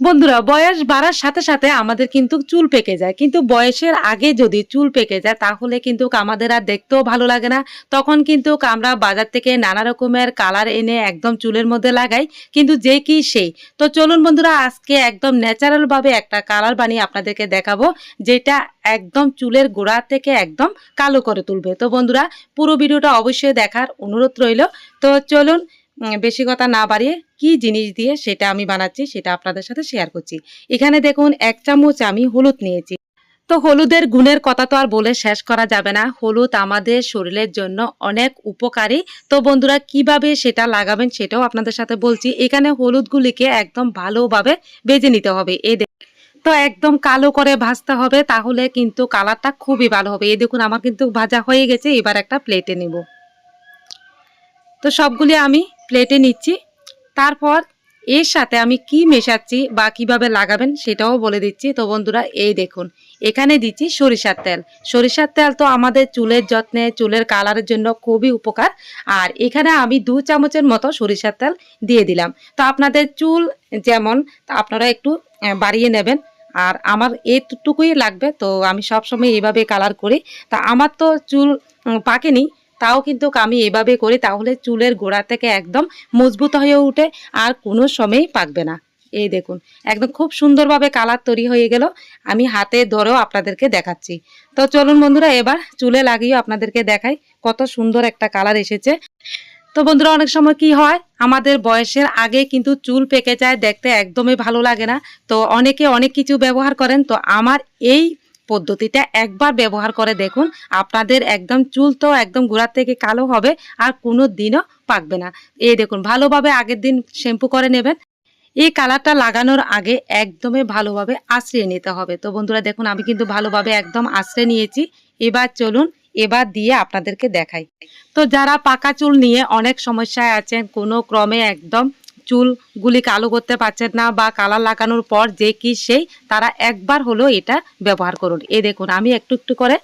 বন্ধুরা, বয়স বাড়ার সাথে সাথে আমাদের কিন্তু চুল পেকে যায়। কিন্তু বয়সের আগে যদি চুল পেকে যায়, তাহলে কিন্তু আমাদের আর দেখতেও ভালো লাগে না। তখন কিন্তু আমরা বাজার থেকে নানা রকমের কালার এনে একদম চুলের মধ্যে লাগাই, কিন্তু যে কি সেই। তো চলুন বন্ধুরা, আজকে একদম ন্যাচারালভাবে একটা কালার বানিয়ে আপনাদেরকে দেখাবো, যেটা একদম চুলের গোড়া থেকে একদম কালো করে তুলবে। তো বন্ধুরা, পুরো ভিডিওটা অবশ্যই দেখার অনুরোধ রইল। তো চলুন বেশি কথা না বাড়িয়ে কি জিনিস দিয়ে সেটা আমি বানাচ্ছি সেটা আপনাদের সাথে শেয়ার করছি। এখানে দেখুন, এক চামচ আমি হলুদ নিয়েছি। তো হলুদের গুণের কথা তো আর বলে শেষ করা যাবে না। হলুদ আমাদের শরীরের জন্য অনেক উপকারী। তো বন্ধুরা, কীভাবে সেটা লাগাবেন সেটাও আপনাদের সাথে বলছি। এখানে হলুদগুলিকে একদম ভালোভাবে বেজে নিতে হবে। এই তো একদম কালো করে ভাজতে হবে, তাহলে কিন্তু কালারটা খুবই ভালো হবে। এই দেখুন, আমার কিন্তু ভাজা হয়ে গেছে, এবার একটা প্লেটে নেব। তো সবগুলি আমি প্লেটে নিচ্ছি। তারপর এর সাথে আমি কি মেশাচ্ছি বা কীভাবে লাগাবেন সেটাও বলে দিচ্ছি। তো বন্ধুরা, এই দেখুন, এখানে দিচ্ছি সরিষার তেল। সরিষার তেল তো আমাদের চুলের যত্নে, চুলের কালারের জন্য খুবই উপকার। আর এখানে আমি দু চামচের মতো সরিষার তেল দিয়ে দিলাম। তো আপনাদের চুল যেমন, আপনারা একটু বাড়িয়ে নেবেন। আর আমার এইটুকুই লাগবে। তো আমি সবসময় এইভাবে কালার করি। তা আমার তো চুল পাকেনি। তাও কিন্তু আমি এভাবে করি, তাহলে চুলের গোড়া থেকে একদম মজবুত হয়ে উঠে আর কোনো সময়ই পাকবে না। এই দেখুন, একদম খুব সুন্দরভাবে কালার তৈরি হয়ে গেল। আমি হাতে ধরেও আপনাদেরকে দেখাচ্ছি। তো চলুন বন্ধুরা, এবার চুলে লাগিয়ে আপনাদেরকে দেখাই কত সুন্দর একটা কালার এসেছে। তো বন্ধুরা, অনেক সময় কি হয়, আমাদের বয়সের আগে কিন্তু চুল পেকে যায়, দেখতে একদমই ভালো লাগে না। তো অনেকে অনেক কিছু ব্যবহার করেন, তো আমার এই পদ্ধতিটা একবার ব্যবহার করে দেখুন। আপনাদের একদম চুল তো একদম গোড়ার থেকে কালো হবে, আর কোনো দিনও পাকবে না। এই দেখুন, ভালোভাবে আগের দিন শ্যাম্পু করে নেবেন। এই কালারটা লাগানোর আগে একদমই ভালোভাবে আশ্রিয়ে নিতে হবে। তো বন্ধুরা, দেখুন, আমি কিন্তু ভালোভাবে একদম আশ্রে নিয়েছি। এবার চলুন, এবার দিয়ে আপনাদেরকে দেখাই। তো যারা পাকা চুল নিয়ে অনেক সমস্যায় আছেন, কোনো ক্রমে একদম চুলগুলি কালো করতে পারছেন না বা কালার লাগানোর পর যে কি সেই, তারা একবার হলেও এটা ব্যবহার করুন। এ দেখুন, আমি একটু একটু করে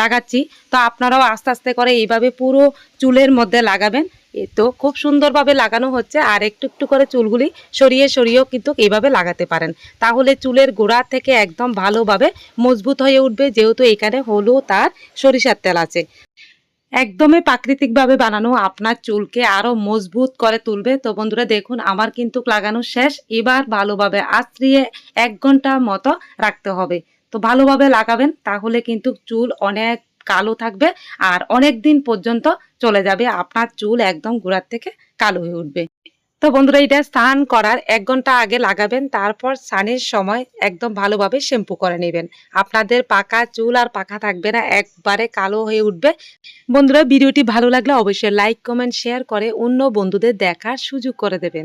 লাগাচ্ছি। তো আপনারাও আস্তে আস্তে করে এইভাবে পুরো চুলের মধ্যে লাগাবেন। এ তো খুব সুন্দরভাবে লাগানো হচ্ছে আর একটু একটু করে চুলগুলি সরিয়ে সরিয়েও কিন্তু এইভাবে লাগাতে পারেন। তাহলে চুলের গোড়া থেকে একদম ভালোভাবে মজবুত হয়ে উঠবে, যেহেতু এখানে হলুদ আর সরিষার তেল আছে। একদমই প্রাকৃতিকভাবে বানানো, আপনার চুলকে আরও মজবুত করে তুলবে। তো বন্ধুরা, দেখুন, আমার কিন্তু লাগানো শেষ। এবার ভালোভাবে আশ্রিয়ে এক ঘণ্টা মতো রাখতে হবে। তো ভালোভাবে লাগাবেন, তাহলে কিন্তু চুল অনেক কালো থাকবে আর অনেক দিন পর্যন্ত চলে যাবে। আপনার চুল একদম গোড়ার থেকে কালো হয়ে উঠবে। তো বন্ধুরা এটা স্নান করার এক ঘণ্টা আগে লাগাবেন, তারপর স্নানের সময় একদম ভালোভাবে শ্যাম্পু করে নেবেন। আপনাদের পাকা চুল আর পাকা থাকবে না, একবারে কালো হয়ে উঠবে। বন্ধুরা, ভিডিওটি ভালো লাগলে অবশ্যই লাইক, কমেন্ট, শেয়ার করে অন্য বন্ধুদের দেখার সুযোগ করে দেবেন।